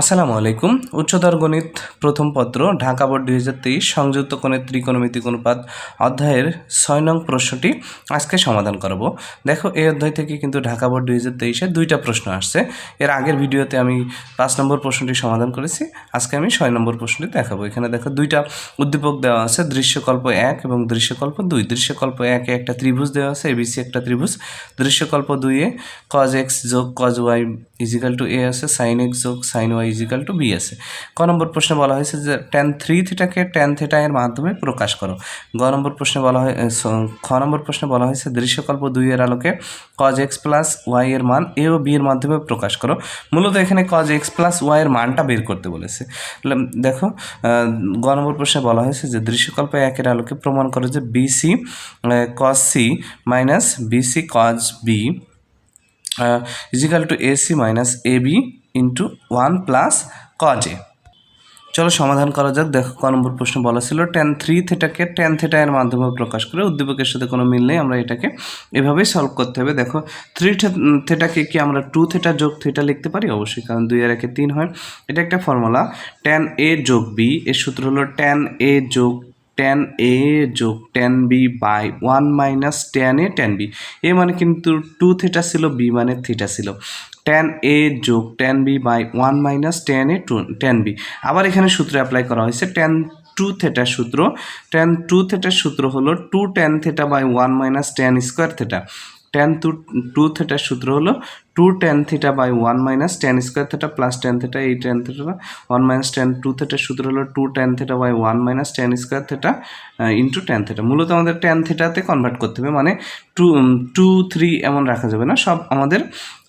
আসসালামু আলাইকুম। উচ্চতর গণিত প্রথম পত্র, ঢাকা বোর্ড দুই হাজার তেইশ, সংযুক্ত কোণের ত্রিকোণমিতিক অনুপাত, অধ্যায়ের ছয় নং প্রশ্নটি আজকে সমাধান করব। দেখো, এই অধ্যায় থেকে কিন্তু ঢাকা বোর্ড দুই হাজার তেইশে দুইটা প্রশ্ন আসছে। এর আগের ভিডিওতে আমি পাঁচ নম্বর প্রশ্নটি সমাধান করেছি। আজকে আমি ছয় নম্বর প্রশ্নটি দেখাবো। এখানে দেখো, দুইটা উদ্দীপক দেওয়া আছে, দৃশ্যকল্প এক এবং দৃশ্যকল্প দুই। দৃশ্যকল্প একে একটা ত্রিভুজ দেওয়া আছে এবিসি একটা ত্রিভুজ। দৃশ্যকল্প দুইয়ে কজ এক্স যোগ cos Y equal to A আছে সাইন এক্স যোগ sine Y equal to B আছে। ক নম্বর প্রশ্নে বলা হয়েছে যে টেন থ্রি থিটাকে টেন থিটা এর মাধ্যমে প্রকাশ করো। গ নম্বর প্রশ্নে বলা হয় খ নম্বর প্রশ্নে বলা হয়েছে দৃশ্যকল্প দুই এর আলোকে কজ এক্স প্লাস ওয়াই এর মান এ ও বি এর মাধ্যমে প্রকাশ করো। মূলত এখানে কজ এক্স প্লাস ওয়াই এর মানটা বের করতে বলেছে। দেখো গ নম্বর প্রশ্নে বলা হয়েছে যে দৃশ্যকল্প একের আলোকে প্রমাণ করো যে BC cos C minus BC cos B equal to AC minus A B into one plus cos চলো সমাধান করা যাক, দেখো ক নম্বর প্রশ্ন বলা ছিল টেন থ্রি থেটাকে টেন থেটা এর মাধ্যমে প্রকাশ করে উদ্দীপকের সাথে কোনো মিল নেই, আমরা এটাকে এভাবেই সলভ করতে হবে। দেখো থ্রি থেটাকে কি আমরা টু থেটা যোগ থেটা লিখতে পারি? অবশ্যই, কারণ দুই আর একে তিন হয়। এটা একটা ফর্মুলা টেন এ যোগ বি এর সূত্র হলো টেন এ যোগ টেন এ যোগ tan B by one minus tan A tan B এ মানে কিন্তু টু থিটা ছিল বি মানে থিটা ছিল। টেন এ যোগ tan B by one minus tan A two tan B আবার এখানে সূত্র অ্যাপ্লাই করা হয়েছে টেন টু থেটার সূত্র। টেন টু থেটার সূত্র হলো two tan theta by one minus tan square theta tan two two থেটার সূত্র হলো two tan theta by one minus tan square theta plus tan theta এই tan theta one minus tan two থেটার সূত্র হলো two tan theta by one minus tan square theta into tan theta মূলত আমাদের ten থেটাতে convert করতে হবে মানে two two three এমন রাখা যাবে না, সব আমাদের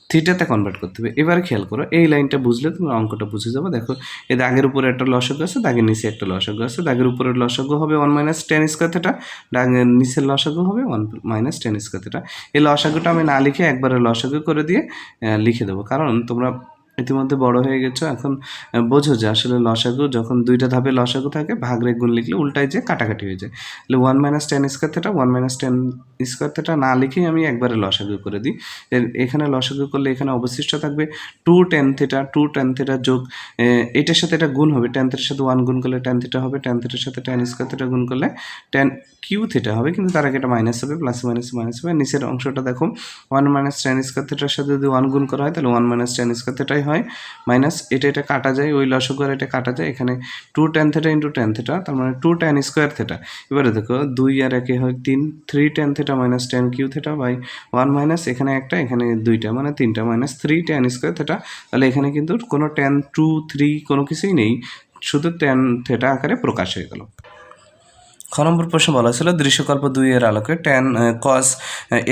থিটাতে কনভার্ট করতে হবে। এবার খেয়াল করো, এই লাইনটা বুঝলে তুমি অঙ্কটা বুঝে যাব। দেখো এ দাগের উপরে একটা লসক আছে, দাগের নিচে একটা লসক আছে। দাগের উপরে লসক হবে one minus tan square theta দাগের নিচের লসক হবে one minus tan square theta এই লসাগুটা আমি না লিখে একবারে লসক করে দিয়ে লিখে দেবো। কারণ তোমরা ইতিমধ্যে বড় হয়ে গেছো। এখন বোঝো যে আসলে লসাগু যখন দুইটা ধাপে লসাগু থাকে, ভাগরে গুণ লিখলে উল্টায় যে কাটাকাটি হয়ে যায়। তাহলে one minus tan square theta one minus tan square theta না লিখেই আমি একবারে লসাগু করে দিই। এখানে লসাগু করলে এখানে অবশিষ্ট থাকবে two tan theta two tan theta যোগ এটার সাথে এটা গুণ হবে। টেন থেটার সাথে ওয়ান গুণ করলে টেন থেটা হবে টেন থেটার সাথে টেন স্কোয়ার থেটা গুণ করলে টেন কিউ থেটা হবে। কিন্তু তার আগে এটা মাইনাস হবে প্লাস মাইনাস মাইনাস হবে। নিচের অংশটা দেখো ওয়ান মাইনাস টেন স্কোয়ার থেটার সাথে যদি ওয়ান গুণ করা হয়, তাহলে ওয়ান মাইনাস টেন স্কোয়ার থেটাই হয় মাইনাস এটা এটা কাটা যায়, ওই লসক এটা কাটা যায়, এখানে two tan theta into tan theta তার মানে টু টেন স্কোয়ার থেটা এবারে দেখো, দুই আর একে হয় তিন three tan theta minus tan cube theta by one minus এখানে একটা, এখানে দুইটা মানে তিনটা minus three tan square theta তাহলে এখানে কিন্তু কোনো টেন টু থ্রি কোনো কিছুই নেই, শুধু টেন থেটা আকারে প্রকাশ হয়ে গেল। খ নম্বর প্রশ্ন বলা ছিল দৃশ্যকল্প দুই এর আলোকে tan cos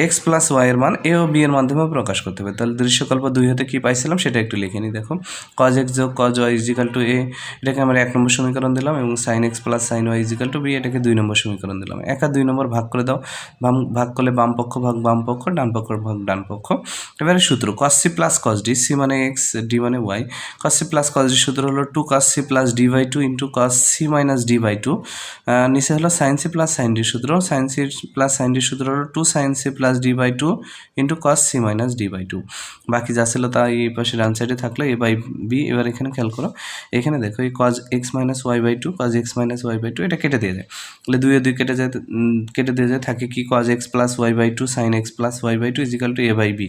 X plus Y এর মান এ ও বি এর মাধ্যমে প্রকাশ করতে হবে। তাহলে দৃশ্যকল্প দুই হতে কি পাইছিলাম সেটা একটু লিখে নিই দেখো কজ এক্স যোগ cos Y equal to A এটাকে আমরা এক নম্বর সমীকরণ দিলাম এবং sine X plus sine Y equal to B এটাকে দুই নম্বর সমীকরণ দিলাম। এক দুই নম্বর ভাগ করে দাও। বাম, ভাগ করলে বাম পক্ষ ভাগ বাম পক্ষ, ডান পক্ষ ভাগ ডান পক্ষ। এবারে সূত্র cos C plus cos D C মানে এক্স ডি মানে Y cos C plus cos D সূত্র হলো two cos C plus D by two into cos C minus D by two নিচে হলো sine C plus sine D সূত্র। Sine C plus sine D সূত্র হলো two sine C plus D by two into cos C minus D by two বাকি যা ছিল তা এই পাশে ডান সাইডে থাকল এ বাই বি এবার এখানে খেয়াল করো, এখানে দেখো এই cos x minus y by two cos x minus y by two এটা কেটে দিয়ে যায় তাহলে দুই দুই কেটে যায় কেটে দিয়ে যায়, থাকে কি cos x plus y by two sine x plus y by two equal to a by b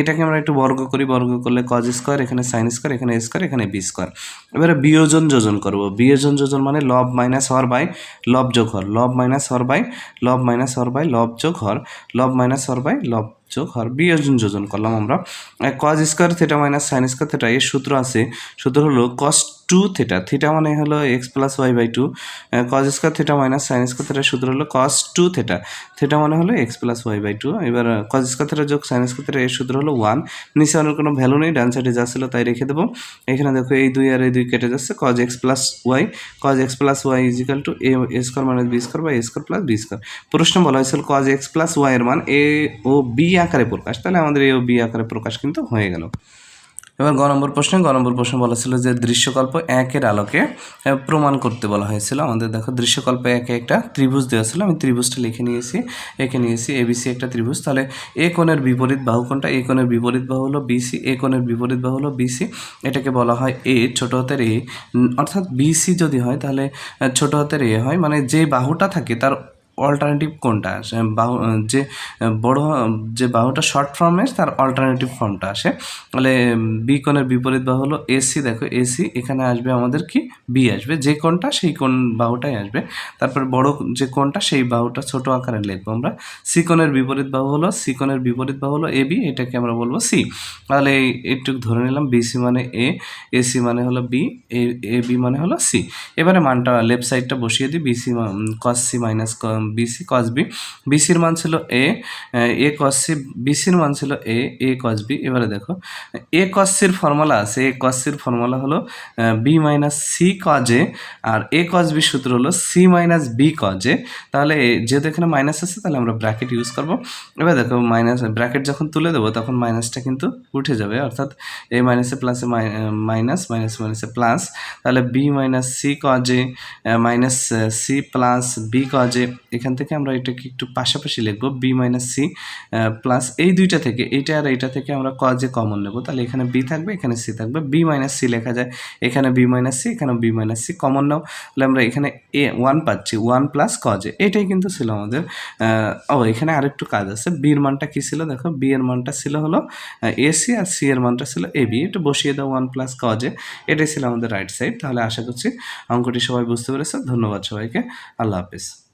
এটাকে আমরা একটু বর্গ করি, বর্গ করলে কজ স্কোয়ার এখানে সাইন স্কোয়ার এখানে স্কোয়ার এখানে বি স্কোয়ার এবারে বিয়োজন যোজন করব। বিয়োজন যোজন মানে লব মাইনাস হর বাই লব যোগ হর লব মাইনাস হর বাই, লব মাইনাস হর বাই, লব যোগ হর। লব মাইনাস হর বাই, লব যোগ হর বিয়োজন যোজন করলাম আমরা। Cos square theta minus sine square theta এর সূত্র আছে। সূত্র হলো কস টু থেটা থিটা মানে হলো x plus y by two cos square theta minus sine square থেটার সূত্র হলো কস টু থেটা থেটা মানে হলো x plus y by two এবার কজ স্কোয়ার থেটা যোগ সাইন স্কোয়ার থেটা এর সূত্র হলো ওয়ান নিচে অনেক কোনো ভ্যালু নেই, ডান সাইডে যা ছিল তাই রেখে দেবো। এখানে দেখো এই দুই আর এই দুই কেটে যাচ্ছে cos x plus y cos x plus y equal to a square minus b square বা a square plus b square প্রশ্ন বলা হয়েছিল কজ এক্স প্লাস ওয়াই এর মান এ ও বি আকারে প্রকাশ, তাহলে আমাদের এ ও বি আকারে প্রকাশ কিন্তু হয়ে গেল। এবার গ নম্বর প্রশ্নে, গ নম্বর প্রশ্ন বলা ছিল যে দৃশ্যকল্প একের আলোকে প্রমাণ করতে বলা হয়েছিল। আমাদের দেখো দৃশ্যকল্প একে একটা ত্রিভুজ দেওয়া ছিল, আমি ত্রিভুজটা লিখে নিয়েছি, এঁকে নিয়েছি এবিসি একটা ত্রিভুজ। তাহলে এ কোণের বিপরীত বাহু কোনটা? এ কোণের বিপরীত বাহু হলো বিসি এ কোণের বিপরীত বাহু হলো বিসি এটাকে বলা হয় এ, ছোট হাতের এ। অর্থাৎ বিসি যদি হয়, তাহলে ছোট হাতের এ হয়। মানে যে বাহুটা থাকে, তার অল্টারনেটিভ কোনটা আসে? বাহু যে বড় যে বাহুটা শর্ট ফর্মের তার অল্টারনেটিভ ফর্মটা আসে। তাহলে বি কোণের বিপরীত বাহু হলো এসি দেখো এসি এখানে আসবে আমাদের কি? বি আসবে। যে কোণটা, সেই কোণ বাহুটাই আসবে। তারপর বড় যে কোণটা, সেই বাহুটা ছোট আকারে লিখব আমরা। সি কোণের বিপরীত বাহু হলো সি কোণের বিপরীত বাহু হলো এ বি এটাকে আমরা বলব সি তাহলে এই এইটুকু ধরে নিলাম বিসি মানে এ এসি মানে হলো বি এ বি মানে হলো সি এবারে মানটা লেফট সাইডটা বসিয়ে দিই b c cos c minus b c cos b বিসির মান ছিল এ এ কস সি বিসির মান ছিল এ এ কস বি এবারে দেখো এ কস ফর্মুলা আছে। এ কস ফর্মুলা হলো বি মাইনাস সি কজে আর এ কস বি সূত্র হলো সি মাইনাস বি কজে তাহলে এ- যেহেতু এখানে মাইনাস আছে, তাহলে আমরা ব্র্যাকেট ইউজ করব। এবার দেখো মাইনাস ব্র্যাকেট যখন তুলে দেবো, তখন মাইনাসটা কিন্তু উঠে যাবে। অর্থাৎ এ মাইনাসে প্লাসে মাইনাস মাইনাস মাইনাসে প্লাস তাহলে বি মাইনাস সি কজে মাইনাস সি প্লাস বি কজে এখান থেকে আমরা এটাকে একটু পাশাপাশি লিখব বি মাইনাস সি প্লাস এই দুইটা থেকে, এইটা আর এইটা থেকে আমরা কজে কমন নেব, তাহলে এখানে বি থাকবে, এখানে সি থাকবে বি মাইনাস সি লেখা যায়, এখানে বি মাইনাস সি এখানে বি মাইনাস সি কমন নাও, তাহলে আমরা এখানে এ ওয়ান পাচ্ছি ওয়ান প্লাস কজে এটাই কিন্তু ছিল আমাদের ও, এখানে আরেকটু কাজ আছে বির মানটা কী ছিল, দেখো বি এর মানটা ছিল হলো এ সি আর সি এর মানটা ছিল এ বি এটা বসিয়ে দাও ওয়ান প্লাস কজে এটাই ছিল আমাদের রাইট সাইড তাহলে আশা করছি অঙ্কটি সবাই বুঝতে পেরেছে, ধন্যবাদ সবাইকে, আল্লাহ হাফিজ।